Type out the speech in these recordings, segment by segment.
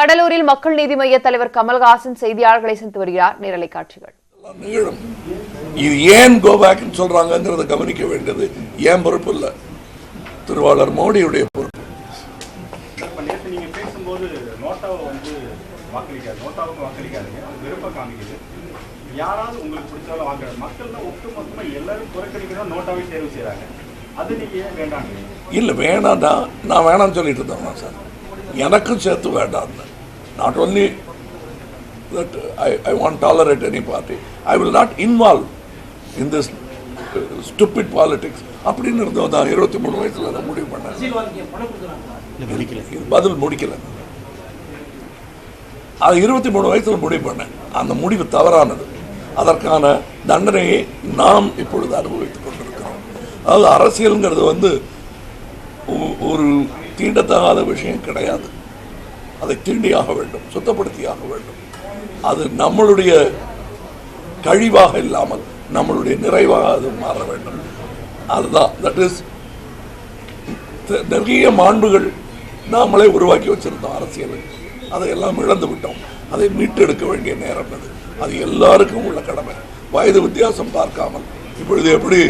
கடலூரில் மக்கள் நீதி மய்ய தலைவர் கமல்ஹாசன் செய்தியாளர்களை சந்தித்து வருகிறார். நேரலை காட்சிகள். நிகழும் இது ஏன் கோபேக்னு சொல்றாங்கங்கிறத கவனிக்க வேண்டியது ஏன் பொறுப்பு இல்லை? திருவாளர் மோடியுடைய பொறுப்பு. யாராவது உங்களுக்கு பிடிச்சாலும் மக்கள் தான் எல்லாரும் நோட்டாவை தேர்வு அது ஏன் இல்லை வேணாம்னா நான் வேணாம்னு சொல்லிட்டு இருந்தேன் சார். எனக்கும் சேர்த்து வேண்டாம்னு not only that I I want tolerate any party I will not involve in this stupid politics அப்படின்னு இருந்தோம். தான் இருபத்தி மூணு வயசுல நான் முடிவு பண்ணேன். இது பதில் முடிக்கல. அது இருபத்தி மூணு வயசுல முடிவு பண்ணேன். அந்த முடிவு தவறானது. அதற்கான தண்டனையை நாம் இப்பொழுது அனுபவித்துக் கொண்டிருக்கிறோம். அதாவது அரசியலுங்கிறது வந்து ஒ- ஒரு தீண்டத்தகாத விஷயம் கிடையாது. அதை தீண்டியாக வேண்டும் சுத்தப்படுத்தியாக வேண்டும். அது நம்மளுடைய கழிவாக இல்லாமல் நம்மளுடைய நிறைவாக அது மாற வேண்டும். அதுதான் தட் இஸ் நிறைய மாண்புகள் நாமளே உருவாக்கி வச்சிருந்தோம் அரசியலுக்கு அதையெல்லாம் இழந்து விட்டோம். அதை மீட்டெடுக்க வேண்டிய நேரம் அது. அது எல்லாருக்கும் உள்ள கடமை. வயது வித்தியாசம் பார்க்காமல் இப்பொழுது எப்படி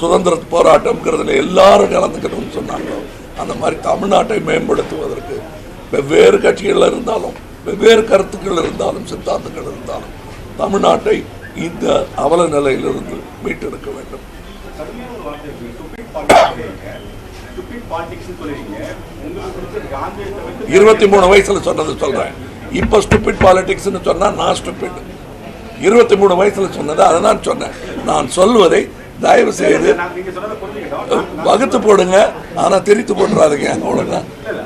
சுதந்திர போராட்டம்ங்கிறதுல எல்லாரும் கலந்துக்கணும்னு சொன்னாங்களோ அந்த மாதிரி தமிழ்நாட்டை மேம்படுத்துவதற்கு வெவ்வேறு கட்சிகள் இருந்தாலும் வெவ்வேறு கருத்துக்கள் இருந்தாலும் சித்தாந்தங்கள் இருந்தாலும் தமிழ்நாட்டை இந்த அவல நிலையிலிருந்து மீட்டெடுக்க வேண்டும். இருபத்தி மூணு வயசுல சொன்னது சொல்றேன். இப்ப ஸ்டூபிட் பாலிடிக்ஸ்னு சொன்னா நான் ஸ்டூபிட் இருபத்தி மூணு வயசுல சொன்னது அதை நான் சொன்னேன். நான் சொல்வதை தயவு செய்து வகுத்து போடுங்க. ஆனா திரித்து போட்டுறாதீங்க அவ்வளவுதான். இல்ல,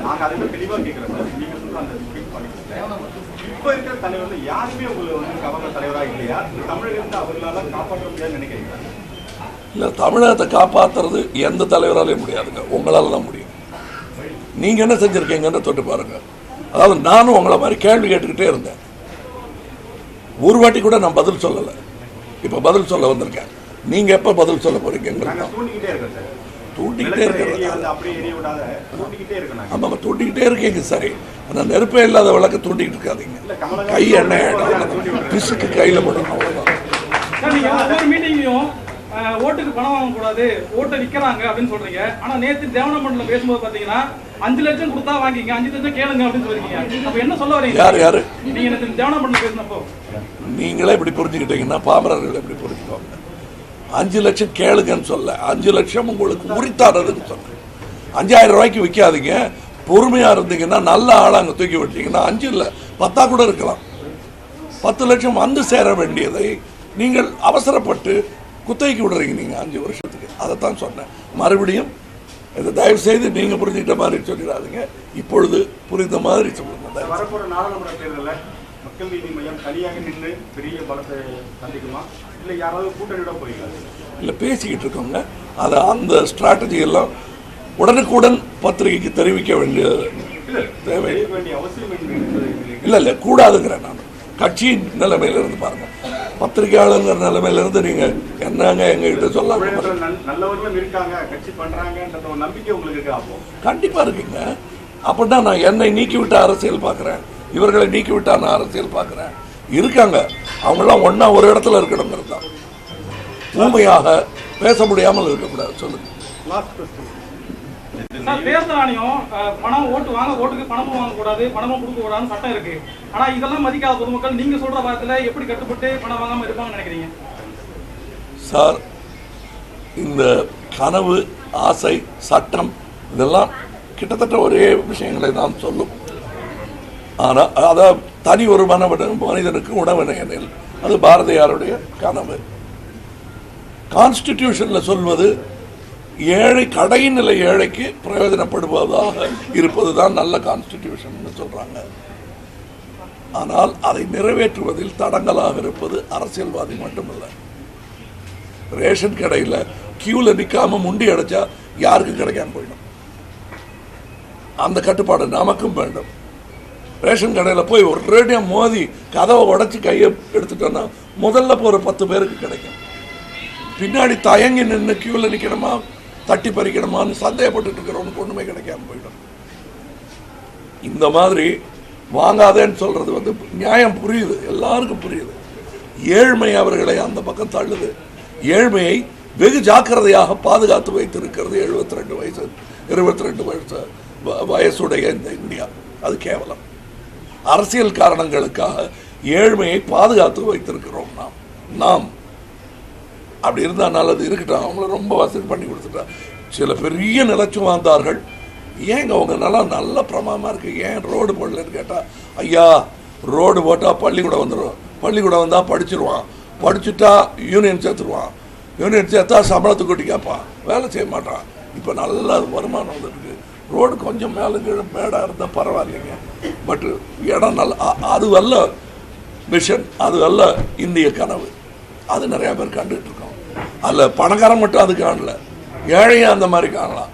தமிழகத்தை அவர்களால காப்பாற்ற முடியாதுன்னு நினைக்கிறீங்க இல்ல தமிழகத்தை காப்பாத்துறது எந்த தலைவராலையும் முடியாதுங்க. உங்களால தான் முடியும். நீங்க என்ன செஞ்சிருக்கீங்கன்னு தொட்டு பாருங்க. அதாவது நானும் உங்களை மாதிரி கேள்வி கேட்டுக்கிட்டே இருந்தேன். ஒரு வாட்டி கூட நான் பதில் சொல்லலை. இப்ப பதில் சொல்ல வந்திருக்கேன். நீங்க எப்ப பதில் சொல்ல தான். தூண்டிக்கிட்டே இருக்கிறது ஆமாம் தூண்டிக்கிட்டே இருக்கீங்க சரி. அந்த நெருப்பே இல்லாத விளக்க தூண்டிக்கிட்டு இருக்காதீங்க. கை எண்ணெய். பிசுக்கு கையில் போடணும் அவ்வளோதான் ஓட்டுக்கு பணம் வாங்க கூடாது ஓட்டை விக்கிறாங்க அப்படின்னு சொல்றீங்க. ஆனா நேத்து தேவனமண்டல பேசும்போது பாத்தீங்கன்னா அஞ்சு லட்சம் கொடுத்தா வாங்கிங்க அஞ்சு லட்சம் கேளுங்க அப்படின்னு சொல்லிருக்கீங்க அப்ப என்ன சொல்ல வரீங்க? யார் யாரு? நீங்க நேத்து தேவனமண்டல பேசினப்போ. நீங்களே இப்படி புரிஞ்சுக்கிட்டீங்கன்னா பாமரர்கள் எப்படி புரிஞ்சுக்கோங்க. அஞ்சு லட்சம் கேளுங்கன்னு சொல்ல. அஞ்சு லட்சம் உங்களுக்கு உரித்தானதுன்னு சொன்னேன் அஞ்சாயிரம் ரூபாய்க்கு விற்காதீங்க பொறுமையாக இருந்தீங்கன்னா நல்ல ஆளை அங்கே தூக்கி விட்டீங்கன்னா அஞ்சு இல்லை பத்தா கூட இருக்கலாம். பத்து லட்சம் வந்து சேர வேண்டியதை நீங்கள் அவசரப்பட்டு குத்தகைக்கு விடுறீங்க நீங்கள் அஞ்சு வருஷத்துக்கு. அதைத்தான் சொன்னேன். மறுபடியும் இதை தயவு செய்து நீங்க புரிஞ்சுக்கிட்ட மாதிரி சொல்லிடாதீங்க. இப்பொழுது புரிந்த மாதிரி சொல்லுங்க. தயவு நாடாளுமன்ற தேர்தலில் மக்கள் நீதி மையம் தனியாக நின்று பெரிய பலத்தை சந்திக்குமா? இல்ல யாராவது கூட்டணியோட போறீங்களா? இல்லை பேசிக்கிட்டு இருக்கோங்க அதை அந்த ஸ்ட்ராட்டஜி எல்லாம் உடனுக்குடன் பத்திரிகைக்கு தெரிவிக்க வேண்டிய தேவை. இல்லை. இல்லை கூடாதுங்கிறேன் நான். கட்சியின் நிலைமையில இருந்து பாருங்க. பத்திரிகையாளர் நிலைமையில இருந்து நீங்க என்னங்க எங்ககிட்ட அப்போ? கண்டிப்பா இருக்குங்க. அப்படின்னா நான் என்னை நீக்கிவிட்ட அரசியல் பார்க்குறேன். இவர்களை நீக்கிவிட்டா நான் அரசியல் பார்க்குறேன். இருக்காங்க. அவங்களாம் ஒண்ணா ஒரு இடத்துல இருக்கணுங்கிறது தான். ஊமையாக பேச முடியாமல் இருக்கக்கூடாது. சொல்லுங்க. சார் தேர்தல் ஆணையம் அஹ், பணம் ஓட்டு வாங்க ஓட்டுக்கு பணமும் வாங்க கூடாது பணமும் கொடுக்க கூடாதுன்னு சட்டம் இருக்கு. ஆனா இதெல்லாம் மதிக்காத பொதுமக்கள் நீங்க சொல்ற வாரத்துல எப்படி கட்டுப்பட்டு பணம் வாங்காம இருப்பாங்கன்னு நினைக்கிறீங்க? சார் இந்த கனவு ஆசை சட்டம் இதெல்லாம் கிட்டத்தட்ட ஒரே விஷயங்களை தான் சொல்லும். ஆனால் அதான் தனி ஒரு மனவன மனிதனுக்கு உணவன எனில் அது பாரதியாருடைய கனவு. கான்ஸ்டிடியூஷனில் சொல்வது ஏழை கடைநிலை ஏழைக்கு பிரயோஜனப்படுவதாக இருப்பது தான் நல்ல கான்ஸ்டிடியூஷன் சொல்றாங்க. ஆனால் அதை நிறைவேற்றுவதில் தடங்கலாக இருப்பது அரசியல்வாதி மட்டுமல்ல. ரேஷன் கடையில் கியூவில் நிற்காம முண்டி அடைச்சா யாருக்கும் கிடைக்காம போயிடும். அந்த கட்டுப்பாடு நமக்கும் வேண்டும். ரேஷன் கடையில் போய் ஒரு மோதி கதவை உடச்சி கையை எடுத்துட்டோன்னா முதல்ல போகிற பத்து பேருக்கு கிடைக்கும். பின்னாடி தயங்கி நின்று கியூவில் நிற்கணுமா தட்டி பறிக்கணுமான்னு சந்தேகப்பட்டுட்டு இருக்கிறவனுக்கு ஒன்றுமே கிடைக்காம போயிடும். இந்த மாதிரி வாங்காதேன்னு சொல்றது வந்து நியாயம் புரியுது எல்லாருக்கும் புரியுது. ஏழ்மை அவர்களை அந்த பக்கம் தள்ளுது. ஏழ்மையை வெகு ஜாக்கிரதையாக பாதுகாத்து வைத்திருக்கிறது 72 ரெண்டு வயசு இருபத்தி ரெண்டு வயசு வ- வயசுடைய இந்த இந்தியா. அது கேவலம். அரசியல் காரணங்களுக்காக ஏழ்மையை பாதுகாத்து வைத்திருக்கிறோம் நாம். நாம். அப்படி இருந்தால் நல்லது. இருக்கட்டும். அவங்கள ரொம்ப வசதி பண்ணி கொடுத்துட்டா. சில பெரிய நிலச்சுவாந்தார்கள் ஏங்க அவங்க நிலம் நல்ல பிரமாதமாக இருக்கு? ஏன் ரோடு போடலன்னு கேட்டால் ஐயா ரோடு போட்டால் பள்ளிக்கூடம் வந்துடும் பள்ளிக்கூடம் வந்தால் படிச்சிருவான். படிச்சுட்டா யூனியன் சேர்த்துருவான். யூனியன் சேர்த்தா சம்பளத்தை கொட்டி கேட்பான். வேலை செய்ய மாட்டான். இப்போ நல்ல வருமானம் வந்துருக்கு ரோடு கொஞ்சம் மேலே கீழே மேடாக இருந்தால் பரவாயில்லைங்க. பட் இடம் நல்ல அ- அது அல்ல விஷன் அது இந்திய கனவு. அது நிறையா பேர் கண்டுட்டு இருக்கோம் அதில் பணக்காரன் மட்டும் அது காணல. ஏழையும் அந்த மாதிரி காணலாம்.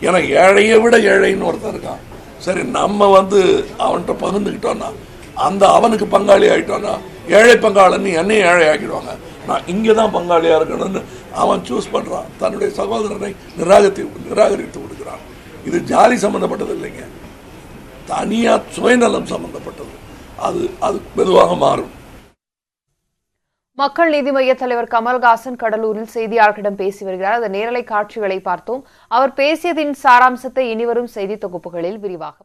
ஏன்னா ஏழையை விட ஏழைன்னு ஒருத்தன் இருக்கான். சரி நம்ம வந்து அவன்கிட்ட பகிர்ந்துக்கிட்டோன்னா அந்த அவனுக்கு பங்காளி ஆகிட்டோன்னா ஏழை பங்காளன்னு என்னையும் ஏழை ஆக்கிடுவாங்க. நான் இங்கே தான் பங்காளியாக இருக்கணும்னு அவன் சூஸ் பண்ணுறான் தன்னுடைய சகோதரனை நிராகரித்து நிராகரித்து இது ஜாதி சம்மந்தப்பட்டது இல்லைங்க. தனியாக சுயநலம் சம்மந்தப்பட்டது அது அது மெதுவாக மாறும். மக்கள் நீதி மய்ய தலைவர் கமல்ஹாசன் கடலூரில் செய்தியாளர்களிடம் பேசி வருகிறார். அந்த நேரலை காட்சிகளை பார்த்தோம். அவர் பேசியதின் சாராம்சத்தை இனிவரும் செய்தி தொகுப்புகளில் விரிவாக